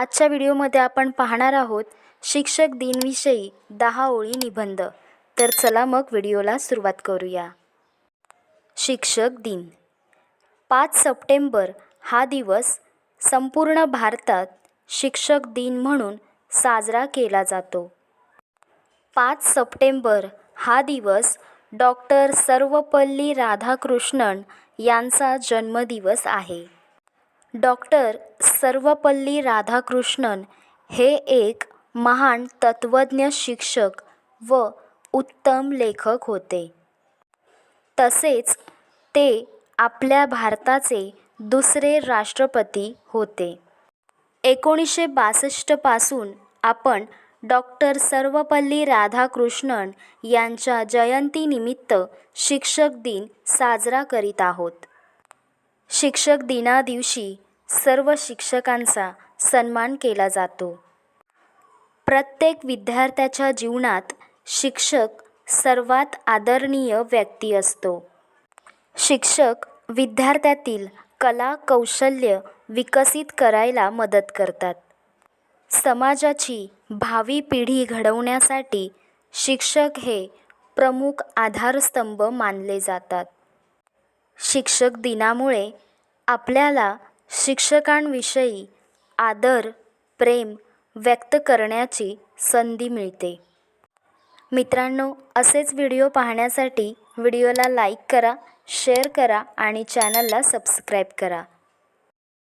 आजच्या व्हिडिओमध्ये आपण पाहणार आहोत शिक्षक दिनविषयी दहा ओळी निबंध. तर चला मग व्हिडिओला सुरुवात करूया. शिक्षक दिन. पाच सप्टेंबर हा दिवस संपूर्ण भारतात शिक्षक दिन म्हणून साजरा केला जातो. पाच सप्टेंबर हा दिवस डॉक्टर सर्वपल्ली राधाकृष्णन यांचा जन्मदिवस आहे. डॉक्टर सर्वपल्ली राधाकृष्णन हे एक महान तत्त्वज्ञ शिक्षक व उत्तम लेखक होते. तसेच ते आपल्या भारताचे दुसरे राष्ट्रपती होते. एकोणीसशे बासष्टपासून आपण डॉक्टर सर्वपल्ली राधाकृष्णन यांच्या जयंतीनिमित्त शिक्षक दिन साजरा करीत आहोत. शिक्षक दिनादिवशी सर्व शिक्षकांचा सन्मान केला जातो. प्रत्येक विद्यार्थ्याच्या जीवनात शिक्षक सर्वात आदरणीय व्यक्ती असतो. शिक्षक विद्यार्थ्यातील कला कौशल्य विकसित करायला मदत करतात. समाजाची भावी पिढी घडवण्यासाठी शिक्षक हे प्रमुख आधारस्तंभ मानले जातात. शिक्षक दिनामुळे आपल्याला शिक्षकांविषयी आदर प्रेम व्यक्त करण्याची संधी मिळते. मित्रांनो असेच व्हिडिओ पाहण्यासाठी व्हिडिओला लाईक करा शेअर करा आणि चॅनलला सबस्क्राईब करा.